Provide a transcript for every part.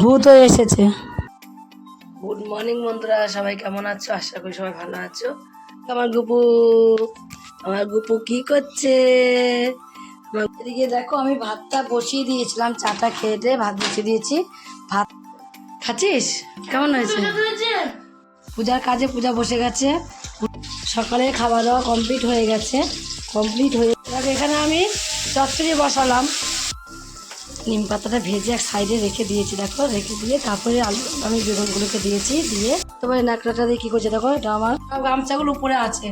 ভূত হয়ে এসেছে। গুড মর্নিং বন্ধুরা সবাই কেমন আছো? আশা করি সবাই ভালো আছো। আমার গুপু আমার গুপু কি করছে? এদিকে দেখো আমি ভাতটা বসিয়ে দিয়েছিলাম চাটা খেয়ে ভাত বসিয়ে দিয়েছি। ভাত খাচ্ছিস? কেমন হয়েছে? পূজার কাজে পূজা বসে গেছে। সকালে খাওয়া দাওয়া কমপ্লিট হয়ে গেছে। কমপ্লিট হয়ে এখানে আমি চচ্চড়ি বসালাম। নিম পাতাটা ভেজে এক সাইডে রেখে দিয়েছি দেখো রেখে দিয়ে তারপরে আলু আমি বেগুনগুলোকে দিয়েছি দিয়ে তারপরে নাকড়াটা দিয়ে কী করছে দেখো এটা আমার গামছাগুলো উপরে আছে।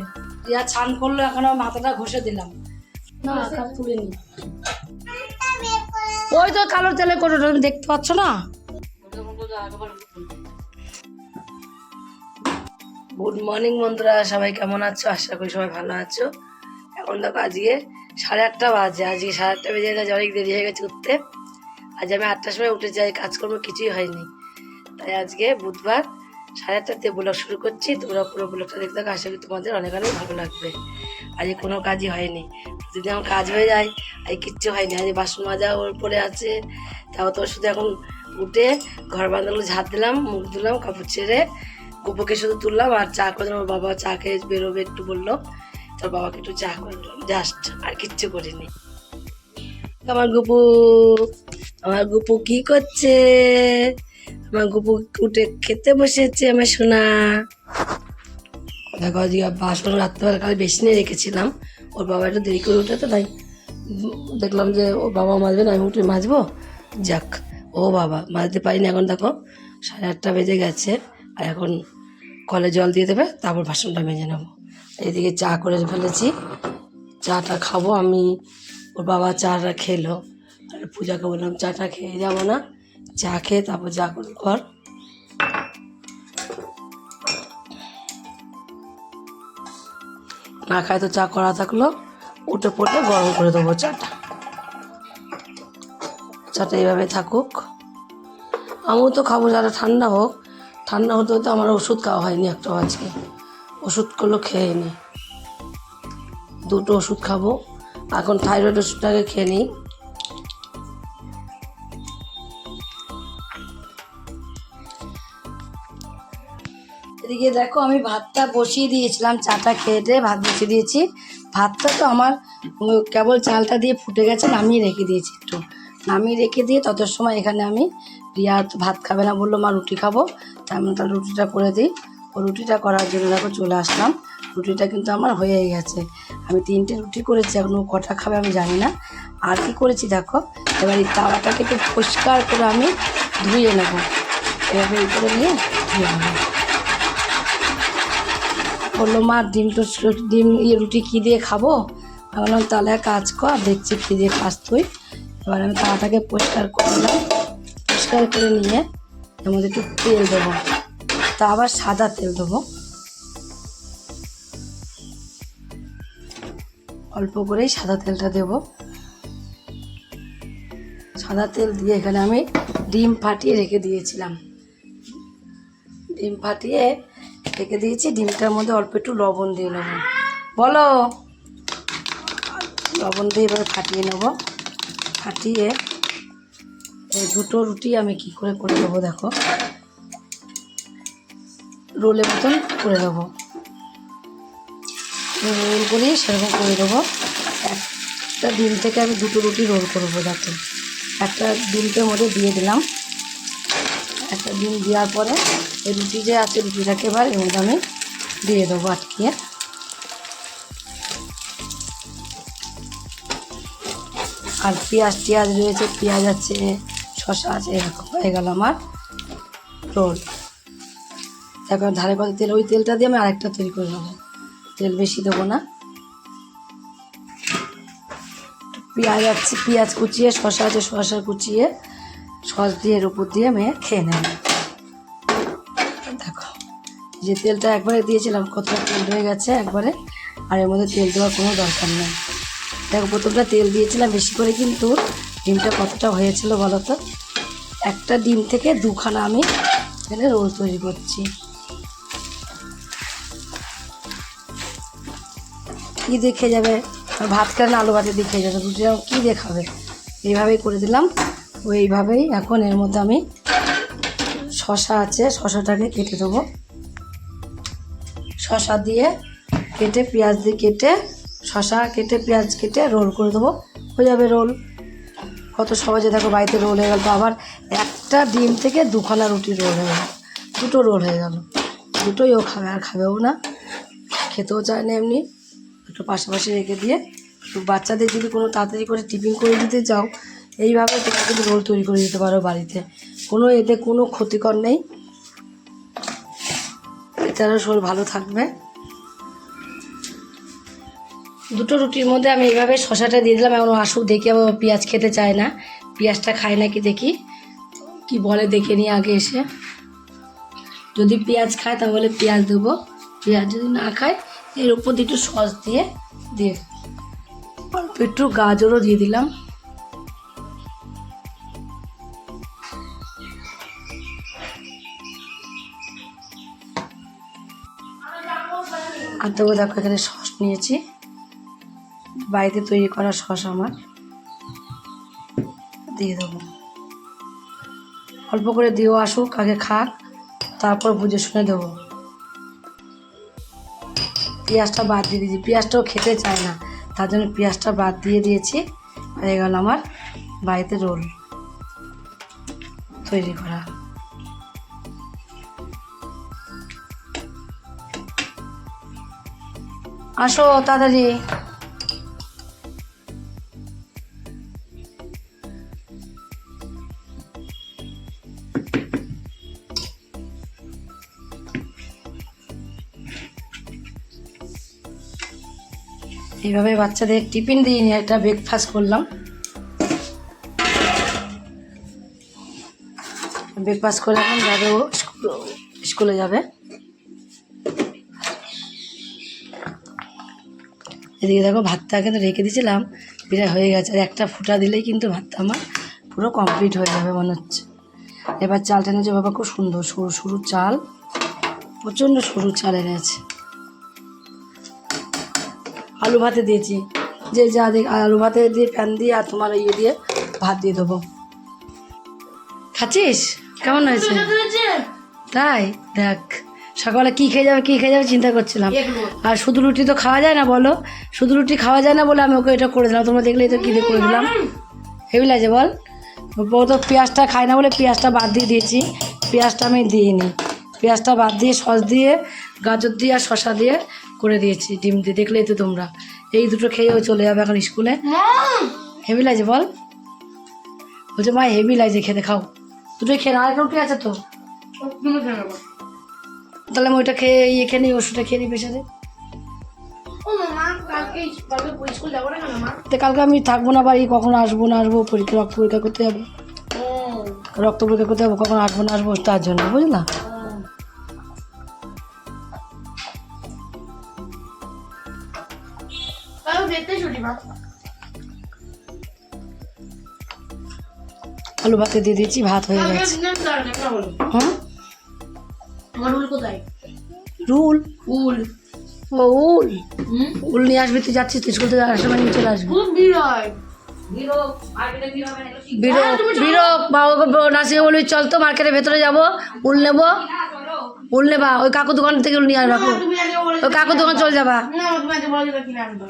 দিয়া ছান করল এখন আমার মাথাটা ঘষে দিলাম। না কাপ তুলিনি। ওই তো কালো তেলে করে তুমি দেখতে পাচ্ছ না? গুড মর্নিং বন্ধুরা সবাই কেমন আছো? আশা করি সবাই ভালো আছো। এখন দেখো আজকে সাড়ে আটটা বাজে আজকে সাড়ে আটটা বেজে গেছে অনেক দেরি হয়ে গেছে উঠতে। আজ আমি আটটার সময় উঠে যাই, কাজকর্ম কিছুই হয়নি। তাই আজকে বুধবার সাড়ে আটটাতে ব্লগ শুরু করছি। তোমরা পুরো ব্লগটা দেখতে থাকো, আশা করি তোমাদের অনেক অনেক ভালো লাগবে। আজকে কোনো কাজই হয়নি। যদি আমার কাজ হয়ে যায়, আজ কিচ্ছু হয়নি। আজ বাসন মাজা ওর পরে আছে। তাও তো শুধু এখন উঠে ঘর বাঁধাগুলো ঝাঁট দিলাম, মুখ দিলাম কাপড় ছেড়ে গুপোকে শুধু তুললাম আর চা করে। ওর বাবা চা খেয়ে বেরোবে একটু বলল। তোর বাবাকে একটু চা করে জাস্ট আর কিচ্ছু করিনি। আমার গুপু। আমার গুপু কি করছে? আমার গুপু উঠে খেতে বসেছে, আমার সোনা। দেখো আজকে বাসন রাত্রেবেলা কাল বেশি নিয়ে রেখেছিলাম। ওর বাবা একটু দেরি করে উঠে তো তাই দেখলাম যে ওর বাবা মাজবে না, আমি উঠে মাজবো। যাক, ও বাবা মাজতে পারিনি এখন, দেখো। সাড়ে আটটা বেজে গেছে, আর এখন কলে জল দিয়ে দেবে, তারপর বাসনটা মেজে নেব। এদিকে চা করে ফেলেছি, চাটা খাব আমি। ওর বাবা চাটা খেলো। পূজাকে বললাম চাটা খেয়ে যাব না। চা খেয়ে তারপর যা কর। না খায় তো চা করা থাকল, উঠে পড়লে গরম করে দেবো চাটা। চাটা এইভাবে থাকুক। আমিও তো খাব, যারা ঠান্ডা হোক। ঠান্ডা হতে হতে আমার ওষুধ খাওয়া হয়নি একটা আজকে। ওষুধ করল, খেয়ে নি। দুটো ওষুধ খাব। এখন থাইরয়েড ওষুধটাকে খেয়ে নিই। দেখো, আমি ভাতটা বসিয়ে দিয়েছিলাম, চাটা খেয়ে ভাত বসিয়ে দিয়েছি। ভাতটা তো আমার কেবল চালটা দিয়ে ফুটে গেছে, নামিয়ে রেখে দিয়েছি একটু। নামিয়ে রেখে দিয়ে তত সময় এখানে আমি রিয়া ভাত খাবে না বলল, মা, রুটি খাব। তাই আমি তাহলে রুটিটা করে দিই। ও রুটিটা করার জন্য দেখো চলে আসলাম। রুটিটা কিন্তু আমার হয়ে গেছে। আমি তিনটে রুটি করেছি, এখন ও কটা খাবে আমি জানি না। আর কি করেছি দেখো, এবার এই তাওয়াটাকে একটু পরিষ্কার করে আমি ধুয়ে নেব। এভাবে করে নিয়ে ধুয়ে নেব। বলল, মা, ডিম তো ডিম ইয়ে রুটি কী দিয়ে খাব? আমি বললাম, তাহলে কাজ কর, দেখছি কী দিয়ে খাস তুই। এবার আমি তাওয়াটাকে পরিষ্কার করলাম। পরিষ্কার করে নিয়ে এর মধ্যে একটু তেল দেবো। তা আবার সাদা তেল দেবো। অল্প করেই সাদা তেলটা দেবো। সাদা তেল দিয়ে এখানে আমি ডিম ফাটিয়ে রেখে দিয়েছিলাম। ডিম ফাটিয়ে রেখে দিয়েছি, ডিমটার মধ্যে অল্প একটু লবণ দিয়ে নেব। বলো। লবণ দিয়ে এবার ফাটিয়ে নেব। ফাটিয়ে দুটো রুটি আমি কি করে করে দেবো দেখো। রোলের মতন করে দেবো রোল করি সেরকম করে দেবো একটা ডিম থেকে আমি দুটো রুটি রোল করব দেখো। একটা ডিমটার মধ্যে দিয়ে দিলাম। একটা ডিম দেওয়ার পরে রুটি যে আছে, রুটিটাকে এবার এর মধ্যে আমি দিয়ে দেবো আটকিয়ে আর পেঁয়াজ, টিয়াজ রয়েছে, পেঁয়াজ আছে শশা আছে, এরকম হয়ে গেল আমার রোল। এখন ধারে পাতে তেল, ওই তেলটা দিয়ে আমি আরেকটা তৈরি করে নেব। তেল বেশি দেবো না। পেঁয়াজ আছে, পেঁয়াজ কুচিয়ে শশা আছে শশা কুচিয়ে, সস দিয়ে এর উপর দিয়ে আমি খেয়ে নেব। যে তেলটা একবারে দিয়েছিলাম, কতটা তেল হয়ে গেছে একবারে, আর এর মধ্যে তেল দেওয়ার কোনো দরকার নেই। দেখো, প্রথমটা তেল দিয়েছিলাম বেশি করে, কিন্তু ডিমটা কতটা হয়েছিল বলো তো? একটা ডিম থেকে দুখানা আমি এখানে রোল তৈরি করছি। কী দেখে যাবে? ভাত কেন আলু ভাতে দেখে যাবে। রুটিটা কী দেখাবে এইভাবেই করে দিলাম। ওইভাবেই এখন এর মধ্যে আমি শশা আছে, শশাটাকে কেটে দেবো। শশা দিয়ে কেটে পেঁয়াজ দিয়ে কেটে শশা কেটে পেঁয়াজ কেটে রোল করে দেবো। হয়ে যাবে রোল। কত সহজে দেখো বাড়িতে রোল হয়ে গেল। তো আবার একটা ডিম থেকে দুখানা রুটি রোল হয়ে গেল। দুটো রোল হয়ে গেল। দুটোই ও খাবে আর খাবেও না। খেতেও চায় না এমনি। একটু পাশাপাশি রেখে দিয়ে তো বাচ্চাদের যদি কোনো তাড়াতাড়ি করে টিফিন করে দিতে চাও, এইভাবে তোমরা কিন্তু রোল তৈরি করে দিতে পারো বাড়িতে। কোনো এতে কোনো ক্ষতিকর নেই। এছাড়াও শরীর ভালো থাকবে। দুটো রুটির মধ্যে আমি এইভাবে শশাটা দিয়ে দিলাম। এখন আসুক, দেখি আবার পেঁয়াজ খেতে চায় না। পেঁয়াজটা খায় নাকি দেখি। কি বলে দেখে নিয়ে আগে এসে। যদি পেঁয়াজ খায় তাহলে পেঁয়াজ দেবো। পেঁয়াজ যদি না খায়, এর উপর একটু সস দিয়ে দিয়ে অল্প একটু গাজরও দিয়ে দিলাম। আর তবু দেখো, এখানে সস নিয়েছি। বাড়িতে তৈরি করা সস আমার। দিয়ে দেবো। অল্প করে দিও আসুক, আগে খাক, তারপর বুঝে শুনে দেবো। পেঁয়াজটা বাদ দিয়ে দিয়েছি। পেঁয়াজটাও খেতে চায় না, তার জন্য পেঁয়াজটা বাদ দিয়ে দিয়েছি। হয়ে গেল আমার বাড়িতে রোল তৈরি করা। আসো তাড়াতাড়ি। এইভাবে বাচ্চাদের টিফিন দিয়ে নিয়ে একটা ব্রেকফাস্ট করলাম। ব্রেকফাস্ট করে এখন যাবে ও স্কুলে যাবে। এদিকে দেখো ভাতটা কিন্তু রেখে দিয়েছিলাম প্রায় হয়ে গেছে। আর একটা ফুটা দিলেই কিন্তু ভাতটা আমার পুরো কমপ্লিট হয়ে যাবে মনে হচ্ছে। এবার চালটা এনেছে বাবা খুব সুন্দর সরু সরু চাল। প্রচণ্ড সরু চাল এনেছে আলু ভাতে দিয়েছি। যে যা দেখ আলু ভাতে দিয়ে প্যান দিয়ে আর তোমার ইয়ে দিয়ে ভাত দিয়ে দেবো। খাচ্ছিস? কেমন হয়েছে? তাই? দেখ। সকালে কি খেয়ে যাবে কি খেয়ে যাবে চিন্তা করছিলাম। আর শুধু রুটি তো খাওয়া যায় না বলো? শুধু রুটি খাওয়া যায় না বলে আমি ওকে এটা করে দিলাম। তোমরা দেখলে তো কী করে দিলাম। হেবি লাগছে বল। ও তো পেঁয়াজটা খায় না বলে পেঁয়াজটা বাদ দিয়ে দিয়েছি। পেঁয়াজটা আমি দিইনি। পেঁয়াজটা বাদ দিয়ে সস দিয়ে গাজর দিয়ে আর শশা দিয়ে করে দিয়েছি ডিম দিয়ে। দেখলেই তো তোমরা। এই দুটো খেয়ে ও চলে যাবে এখন স্কুলে হেভি লাগছে বল। বলছে মা হেভি লাগছে খেতে খাও। দুটোই খেয়ে আর রুটি আছে তো? তাহলে আমি ওইটা খেয়ে ইয়ে খেয়ে নিই ওষুধটা খেয়ে নিই প্রেশারে? তো কালকে আমি থাকব না বাড়ি কখন আসব না আসব পরীক্ষা রক্ত পরীক্ষা করতে যাব। রক্ত পরীক্ষা করতে যাব কখন আসব না আসব তার জন্য বুঝলা? আলু ভাতে দিয়ে দিয়েছি ভাত হয়ে গেছে। হ্যাঁ? রুল উল ও উল উল নিয়ে আসবি তুই যাচ্ছিস তুই স্কুল থেকে আসার সময় নিয়ে চলে আসবি। বিরোক বিরোক বাবা নাসিকে বলবি চল তো মার্কেটের ভেতরে যাব উল নেব। উল নেবা ওই কাকু দোকান থেকে উল নিয়ে আসবা ওই কাকু দোকান চলে যাবা।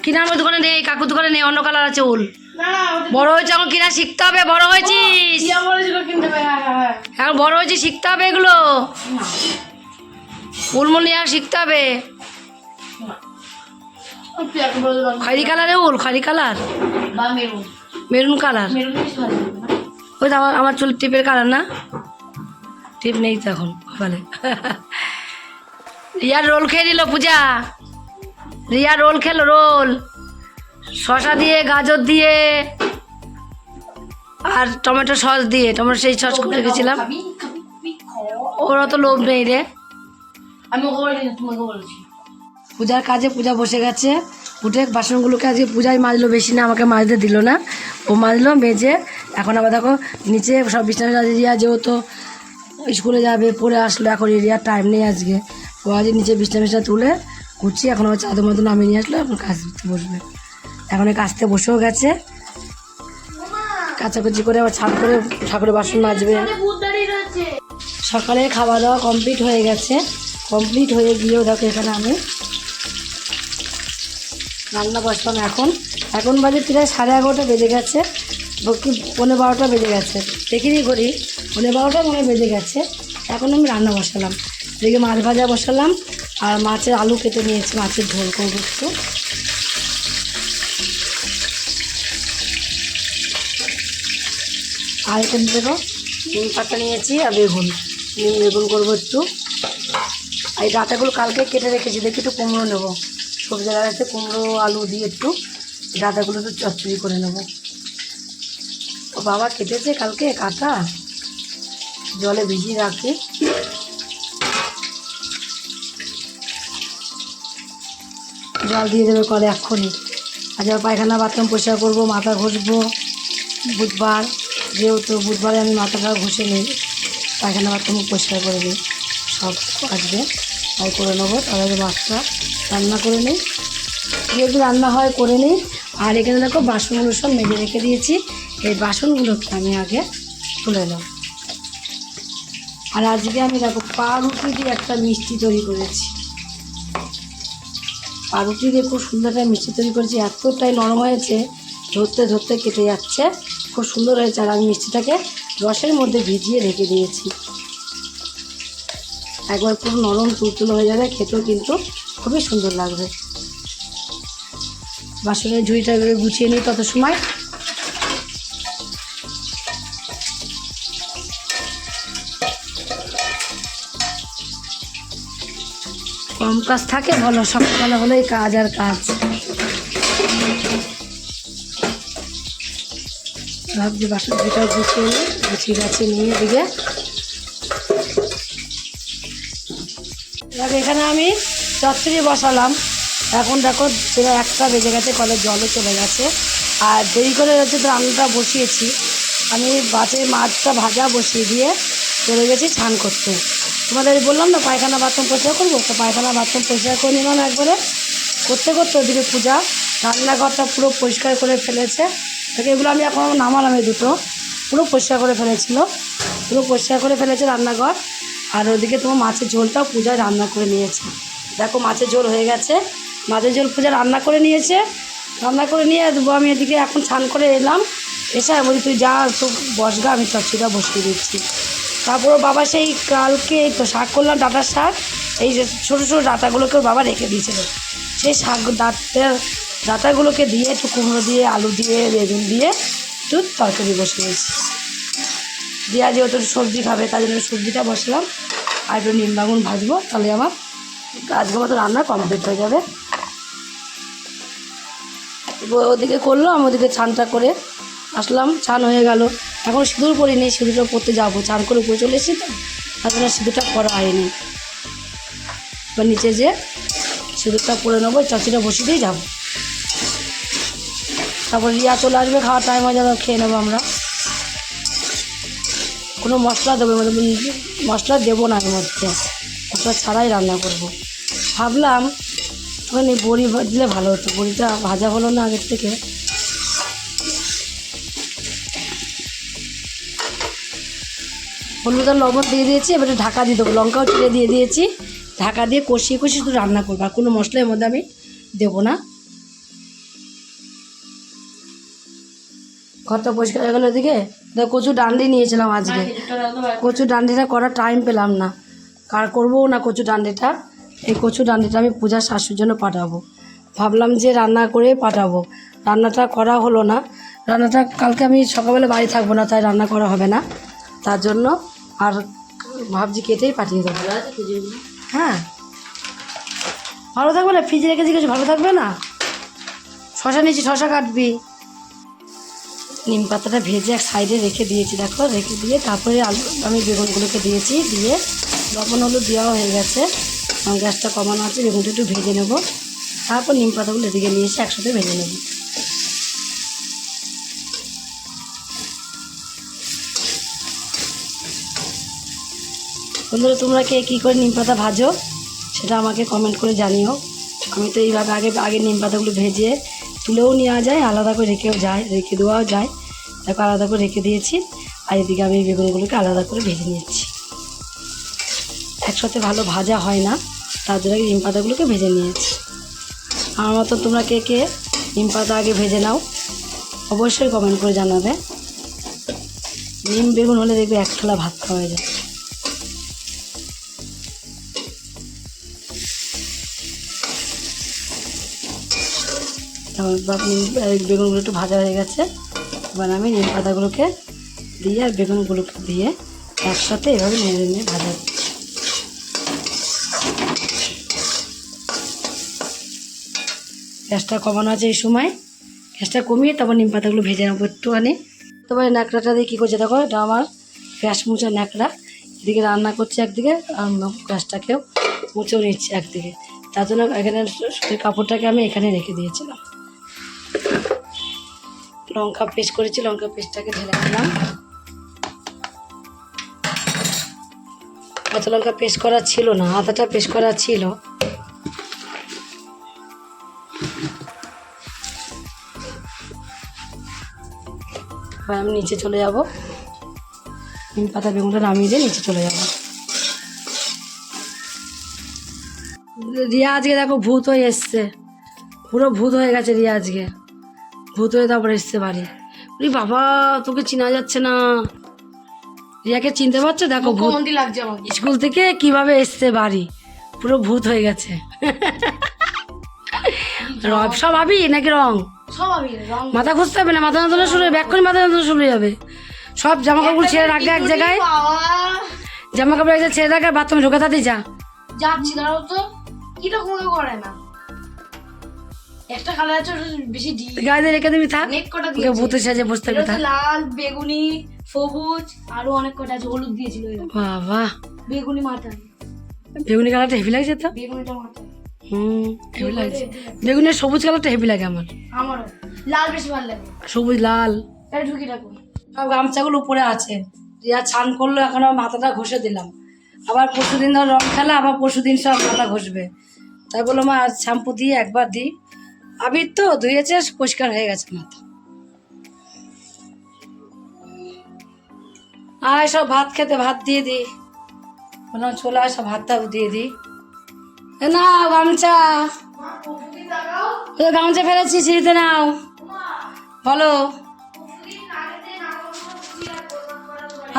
কিনার আমার দোকানে নেই কাকু দোকানে নেই অন্য কালার আছে উল বড় হয়েছে এখন কিনা শিখতে হবে বড় হয়েছিস। এখন বড় হয়েছিস শিখতে হবে এগুলো। উলমুল নিয়ে আর শিখতে হবে। খয়রি কালারে উল খয়রি কালার? মেরুন। কালার? ওই তো আমার আমার চুল টিপের কালার না? টিপ নেই তো এখন কপালে। রিয়ার রোল খেয়ে নিল পূজা। রিয়া রোল খেলো রোল। শশা দিয়ে গাজর দিয়ে আর টমেটো সস দিয়ে। টমেটো সেই সস করে রেখেছিলাম ওর অত লোভ নেই রে। আমি ওকে বলিনি তোমাকে বলেছি। পূজার কাজে পূজা বসে গেছে। উঠে বাসনগুলোকে আজকে পূজায় মাজলো বেশি না আমাকে মাজতে দিল না। ও মাজলো মেজে। এখন আবার দেখো নিচে সব বিছানা এরিয়া যেহেতু স্কুলে যাবে পড়ে আসলো এখন এরিয়ার টাইম নেই আজকে। ও আজ নিচে বিছনা বিছনা তুলে কুচি এখন আবার চাদর মতো নামিয়ে নিয়ে আসলো এখন কাজ বসবে। এখন কাজতে বসেও গেছে। কাচাকুচি করে আবার ছাদ করে ঠাকুরের বাসন মাজবে। সকালে খাওয়া দাওয়া কমপ্লিট হয়ে গেছে। কমপ্লিট হয়ে গিয়েও দেখো এখানে আমি রান্না বসলাম এখন। এখন বাজে প্রায় সাড়ে এগারোটা বেজে গেছে। কি পনেরো বারোটা বেজে গেছে। দেখিনি করি পনেরো বারোটা মনে বেজে গেছে। এখন আমি রান্না বসালাম। এদিকে মাছ ভাজা বসালাম আর মাছের আলু কেটে নিয়েছি, মাছের ঝোল করব একটু। আর এখানে দেখো, নিম পাতা নিয়েছি আর বেগুন। বেগুন করব একটু। আর এই ডাঁটাগুলো কালকে কেটে রেখেছি, দেখি একটু কুমড়ো নেব। সবজি লাগাতে কুমড়ো, আলু দিয়ে একটু ডাঁটাগুলো একটু চচ্চড়ি করে নেব। ও বাবা, কেটেছে কালকে কাটা জলে ভিজিয়ে রাখি। জল দিয়ে দেবে কলে এক্ষুনি। আজ পায়খানা, বাথরুম পরিষ্কার করব, মাথা ঘষবো। বুধবার, যেহেতু বুধবারে আমি মাথাটা ঘষে নিই, পায়খানা, বাথরুম পরিষ্কার করে নিই সব আসবে। তাই করে নেব। তাহলে মাছটা রান্না করে নিই। যেহেতু রান্না হয়, করে নিই। আর এখানে দেখো বাসনগুলো সব মেজে রেখে দিয়েছি। এই বাসনগুলোকে আমি আগে তুলে নেব। আর আজকে আমি দেখো পাউরুটি দিয়ে একটা মিষ্টি তৈরি করেছি। পাউরুটি দিয়ে খুব সুন্দর একটা মিষ্টি তৈরি করেছি। এতটাই নরম হয়েছে, ধরতে ধরতে কেটে যাচ্ছে। খুব সুন্দর হয়েছে। আর আমি মিষ্টিটাকে রসের মধ্যে ভিজিয়ে রেখে দিয়েছি। একবার পুরো নরম তুলতুলো হয়ে যাবে, খেতেও কিন্তু খুবই সুন্দর লাগবে। বাসনের ঝুড়িটা গুছিয়ে নিই তত সময়। কম কাজ থাকে, ভালো সকালবেলা হলেই কাজ আর কাজ। ভাবছি বাসন ঝুড়িটা গুছিয়ে গুছিয়ে গাছে নিয়ে এদিকে এবার এখানে আমি চচ্চড়ি বসালাম। এখন দেখো সেটা একটা বেজে গেছে, কলের জলও চলে গেছে। আর দেরি করে হচ্ছে রান্নাটা বসিয়েছি। আমি বাসে মাছটা ভাজা বসিয়ে দিয়ে চলে গেছি স্নান করতে। তোমাদের বললাম না, পায়খানা বাথরুম পরিষ্কার করব? তো পায়খানা বাথরুম পরিষ্কার করে নিলাম একবারে। করতে করতে ওদিকে পূজা রান্নাঘরটা পুরো পরিষ্কার করে ফেলেছে। তাকে এগুলো আমি এখন নামালাম এই দুটো। পুরো পরিষ্কার করে ফেলেছিল। পুরো পরিষ্কার করে ফেলেছে রান্নাঘর। আর ওদিকে তোমার মাছের ঝোলটাও পূজায় রান্না করে নিয়েছে। দেখো মাছের ঝোল হয়ে গেছে। মাছের ঝোল পূজা রান্না করে নিয়েছে। রান্না করে নিয়ে দেবো আমি এদিকে এখন স্নান করে এলাম। এসে বলি, তুই যা তো বসগা আমি চচ্চিটা বসিয়ে দিচ্ছি। তারপর বাবা সেই কালকে তো শাক করলাম ডাঁটার শাক। এই যে ছোটো ছোটো ডাঁটাগুলোকে বাবা রেখে দিয়েছিল। সেই শাক ডাঁটার ডাঁটাগুলোকে দিয়ে একটু কুমড়ো দিয়ে, আলু দিয়ে, বেগুন দিয়ে একটু তরকারি বসিয়েছি দিয়া যেহেতু সবজি খাবে, তাই জন্য সবজিটা বসলাম। আর একটু নিম বাগুন ভাজবো, তাহলে আমার আজকে মতো রান্না কমপ্লিট হয়ে যাবে। ওদিকে করল, আমি ওদিকে ছানটা করে আসলাম ছান হয়ে গেল। এখন সিঁদুর পরিনি সিঁদুরটা পরতে যাব। চান করে উপরে চলে এসেছি তো, তার জন্য সিঁদুরটা করা হয়নি। এবার নিচে যে সিঁদুরটা পরে নেব চাচিটা বসিয়ে দিয়ে যাব। তারপর রিয়া চলে আসবে, খাওয়ার টাইম হয়ে যাবে, খেয়ে নেব আমরা। কোনো মশলা দেবো মানে মশলা দেবো না এর মধ্যে। মশলা ছাড়াই রান্না করব। ভাবলাম ওখানে বড়ি দিলে ভালো হতো। বড়িটা ভাজা হলো না আগের থেকে। হলুদ আর লবণ দিয়ে দিয়েছি, এবারে ঢাকা দিয়ে দেবো। লঙ্কাও চিড়ে দিয়ে দিয়েছি। ঢাকা দিয়ে কষিয়ে কষিয়ে শুধু রান্না করব, আর কোনো মশলা এর মধ্যে আমি দেবো না। ঘরটা পরিষ্কার হয়ে গেলো এদিকে। দেখ কচু ডান্ডি নিয়েছিলাম আজকে। কচু ডান্ডিটা করার টাইম পেলাম না। কার করব না কচু ডান্ডিটা? এই কচু ডান্ডিটা আমি পূজার শাশুর জন্য পাঠাবো। ভাবলাম যে রান্না করে পাঠাবো। রান্নাটা করা হলো না। রান্নাটা কালকে আমি সকালবেলা বাড়ি থাকব না তাই রান্না করা হবে না। তার জন্য আর ভাবছি কেটেই পাঠিয়ে দেবো। হ্যাঁ। ভালো থাকবে না? ফ্রিজে রেখেছি কিছু ভালো থাকবে না? শশা নিয়েছি শশা কাটবি। নিম পাতাটা ভেজে এক সাইডে রেখে দিয়েছি, দেখো, রেখে দিয়ে তারপরে আলু, আমি বেগুনগুলোকে দিয়েছি, দিয়ে লবণ হলুদ দেওয়া হয়ে গেছে গ্যাসটা কমানো আছে, বেগুনটা একটু ভেজে নেব, তারপর নিম পাতাগুলো এদিকে নিয়ে এসে একসাথে ভেজে নেব। বন্ধুরা, তোমরা কে কী করে নিম পাতা ভাজো, সেটা আমাকে কমেন্ট করে জানিও। আমি তো এইভাবে আগে আগে নিম পাতাগুলো ভেজে তুলেও নেওয়া যায়, আলাদা করে রেখেও যায়, রেখে দেওয়াও যায়। দেখো আলাদা করে রেখে দিয়েছি আর এদিকে আমি বেগুনগুলোকে আলাদা করে ভেজে নিচ্ছি একসাথে ভালো ভাজা হয় না, তার জন্য নিম পাতাগুলোকে ভেজে নিয়েছি। আমার মতো তোমরা কে কে নিম পাতা আগে ভেজে নাও, অবশ্যই কমেন্ট করে জানাবে। নিম বেগুন হলে দেখবে এক থালা ভাত খাওয়া যায়। বেগুনগুলো একটু ভাজা হয়ে গেছে। এবার আমি নিম পাতাগুলোকে দিয়ে আর বেগুনগুলোকে দিয়ে একসাথে এভাবে নেড়ে নিয়ে ভাজা দিচ্ছি। গ্যাসটা কমানো আছে এই সময়। গ্যাসটা কমিয়ে তারপর নিম পাতাগুলো ভেজে নেব একটুখানি। তারপরে ন্যাকড়াটা দিয়ে কী করছে দেখো? এটা আমার গ্যাস মুছা ন্যাকড়া। এদিকে রান্না করছে একদিকে, আর গ্যাসটাকেও মুছেও নিচ্ছে একদিকে। তার জন্য এখানে কাপড়টাকে আমি এখানে রেখে দিয়েছিলাম। লঙ্কা পেস্ট করেছি, লঙ্কা পেস্টটাকে ঢেলে দিলাম। কাঁচা লঙ্কা পেস্ট করা ছিল না, আদাটা পেস্ট করা ছিল। আমি নিচে চলে যাব। নিম পাতা বেগুনটা নামিয়ে দিয়ে নিচে চলে যাব। রিয়া, আজকে দেখো ভূত হয়ে এসছে। পুরো ভূত হয়ে গেছে রিয়া আজকে। ভূত হয়ে তারপরে এসছে বাড়ি। বলি বাবা তোকে চেনা যাচ্ছে না। রিয়াকে চিনতে পারছ? দেখো ভূত। মুখ্যমন্ত্রী লাগছে আমাকে। স্কুল থেকে কীভাবে এসছে বাড়ি? পুরো ভূত হয়ে গেছে। রব সব ভাবি নাকি রং? সব আমি রং। মাথা খুঁজতে হবে না মাথা যন্ত্রণা শুরু হবে। এক্ষুনি মাথা যন্ত্রণা শুরু হয়ে যাবে। সব জামা কাপড় ছেড়ে রাখবে এক জায়গায়। বাবা। জামা কাপড় এক জায়গায় ছেড়ে রাখবে বাথরুমে ঢোকে তাতে যা। যাচ্ছি দাঁড়াও তো। কীরকম করে না? একটা কালার আছে বেশি ডি গাড়িতে রেখে দিবি থাক অনেক কটা দিয়েছে। ভূতের সাজে বসতে হবে থাক। লাল বেগুনি সবুজ আরও অনেক কটা আছে হলুদ দিয়েছিল। বাবা। বেগুনি মাথা। বেগুনি কালারটা হেভি লাগছে তো? বেগুনিটা মাথা। হুম হেভি লাগছে। বেগুনের সবুজ কালারটা হেভি লাগে আমার। আমারও। লাল বেশি ভালো লাগে। সবুজ লাল। এটা ঢুকি রাখো। সব গামছাগুলো উপরে আছে। রিয়া ছান করল এখন আমার মাথাটা ঘষে দিলাম। আবার পরশুদিন ধর রং খেলা আবার পরশুদিন সব মাথা ঘষবে। তাই বলল মা শ্যাম্পু দিয়ে একবার দিই। আবির তো ধুয়েছে, পরিষ্কার হয়ে গেছে মাথা। আয়, সব ভাত খেতে, ভাত দিয়ে দি। কোনো চলে সব ভাতটা দিয়ে দি। এ নাও, গামছা। গামছা ফেলেছি সিঁড়িতে নাও। বলো।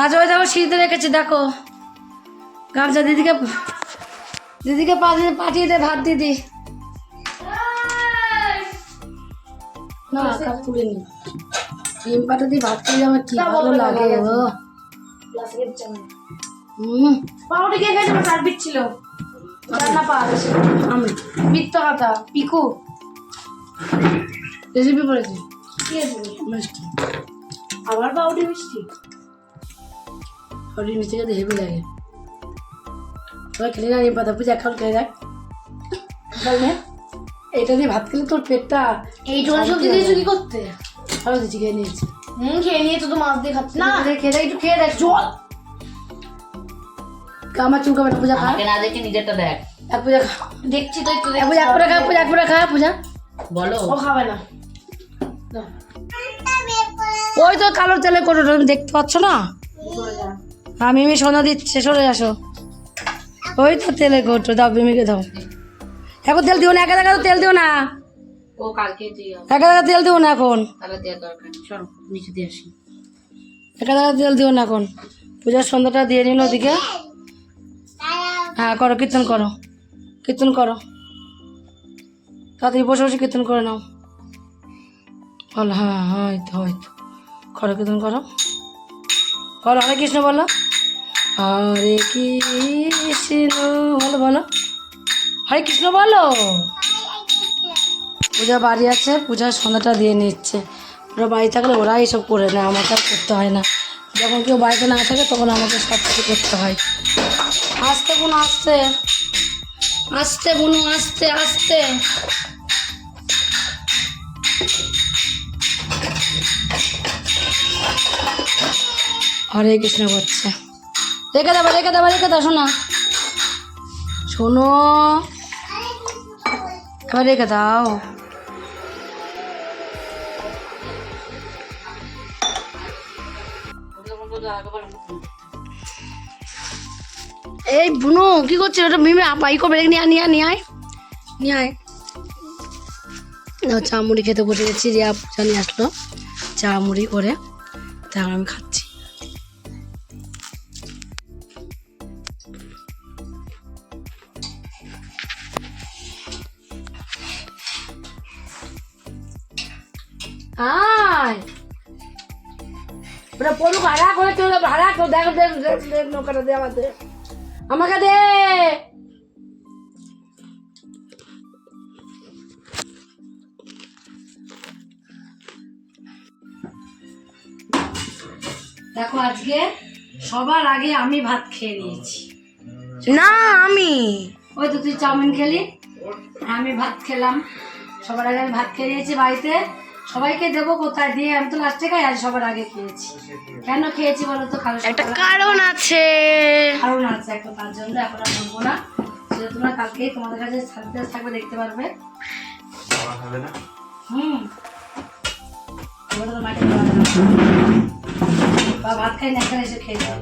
আজ ওই দেখো সিঁড়িতে রেখেছি, দেখো। গামছা, দিদিকে দিদিকে পাঠিয়ে দে ভাত দিদি না কাপ তুলে ডিম পাটা দিয়ে ভাত খেলে আমার কি ভালো লাগে ও হুম। পাউডার কে গেছে আমার সার্ভিস ছিল। রান্না পাওয়া গেছে। আমি। মিথ্যা কথা। পিকু। রেসিপি কি মিষ্টি। আবার মিষ্টি। মিষ্টি খেতে হেভি লাগে। তোরা খেলে না ডিম পাতা? পুজো এখন খেয়ে দেখ এটা দিয়ে ভাত খেলে তোর পেটটা এই টোন সবজি দিয়েছ কি করতে? ভালো দিচ্ছি খেয়ে নিয়েছি। হুম খেয়ে নিয়ে তো মাছ দিয়ে খাচ্ছি। না খেয়ে দেখ একটু খেয়ে দেখ। জল। আমার চুলকাবে না পূজা খা। না দেখে নিজেরটা দেখ। এক পূজা খা। দেখছি তো একটু এক পূজা এক পূজা খা পূজা এক পূজা খা পূজা। বলো। ও খাবে না। ওই তো কালো তেলে করো তুমি দেখতে পাচ্ছ না? আমি মিমি সোনা দিচ্ছে সরে আসো। ওই তো তেলে করছ দাও মিমিকে দাও। এখন তেল দিও না একা দেখা তেল দিও না। ও কালকে দিয়ে একা দেখা তেল দিও না এখন। তাহলে দেওয়ার দরকার। সরো নিচে দিয়ে আসি। একা দেখা তেল দিও না এখন। পূজার সন্ধ্যাটা দিয়ে নিল ওদিকে। হ্যাঁ করো কীর্তন করো। কীর্তন করো। তাড়াতাড়ি বসে বসে কীর্তন করে নাও। বলো হ্যাঁ হয়তো হয়তো। করো কীর্তন করো। বলো হরে কৃষ্ণ বলো। হরে কৃষ্ণ বলো বলো। হরে কৃষ্ণ বলো। পূজা বাড়ি আছে পূজার সন্ধ্যাটা দিয়ে নিচ্ছে। ওরা বাড়ি থাকলে ওরা সব করে নেয় আমাকে আর করতে হয় না। যখন কেউ বাড়িতে না থাকে তখন আমাকে সব কিছু করতে হয়। আসতে বোনো আসতে। আসতে বোনো আসতে আসতে। হরে কৃষ্ণ করছে। রেখে দেবা রেখে দেবা রেখে দাও শোনা। শোনো। এবার রেখে দাও এই বুনো কি করছিস? ওটা মিমি আপাই করবে নিয়ে আয়, নিয়ে নিয়ে আয়। নিয়ে আয়। চা মুড়ি খেতে বসে গেছি রিয়া পূজা নিয়ে আসলো। চা মুড়ি করে তারপর আমি খাচ্ছি। পড়ু ভাড়া করে চলে ভাড়া করে দেখো দেখ দেখ দেখ নৌকাটা দে আমাদের আমাকে দে! দেখো আজকে সবার আগে আমি ভাত খেয়ে নিয়েছি। না আমি। ওই তো তুই চাউমিন খেলি? আমি ভাত খেলাম। সবার আগে আমি ভাত খেয়ে নিয়েছি বাড়িতে। সবাইকে দেবো কোথায়? দিয়ে আমি তো লাস্টে খাই আজ সবার আগে খেয়েছি। কেন খেয়েছি বলো তো? কারও একটা কারণ আছে। কারণ আছে একটা তার জন্য এখন আর বলব না। সেটা তোমরা কালকেই তোমাদের কাছে সারপ্রাইজ থাকবে দেখতে পারবে। হুম। এবার তো মাঠে যাওয়া যাবে না। বা ভাত খাই না এখানে এসে খেয়ে যাও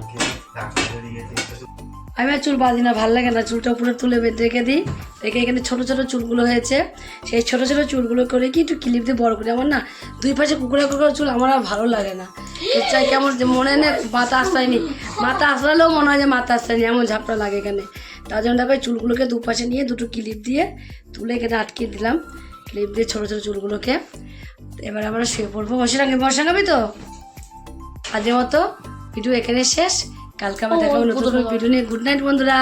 আমি আর চুল বাঁধি না ভালো লাগে না। চুলটা উপরে তুলে বেঁধে রেখে দিই। রেখে এখানে ছোটো ছোটো চুলগুলো হয়েছে। সেই ছোটো ছোটো চুলগুলো করে কি একটু ক্লিপ দিয়ে বড় করি। আমার না দুই পাশে কুকুরে কুকুরে চুল আমার আর ভালো লাগে না। এর চাই কেমন যে মনে নেই মাথা আশ্রয়নি। মাথা আশ্রালেও মনে হয় যে মাথা আশ্রয়নি এমন ঝাপটা লাগে এখানে। তার জন্য দেখো চুলগুলোকে দুপাশে নিয়ে দুটো ক্লিপ দিয়ে তুলে এখানে আটকে দিলাম। ক্লিপ দিয়ে ছোটো ছোটো চুলগুলোকে। এবার আমরা শুয়ে পড়ব। বসে রাখবি বসে রাখবি তো? আজের মতো ভিডিও এখানে শেষ। কালকে আবার দেখা নতুন ভিডিও নিয়ে। গুড নাইট বন্ধুরা।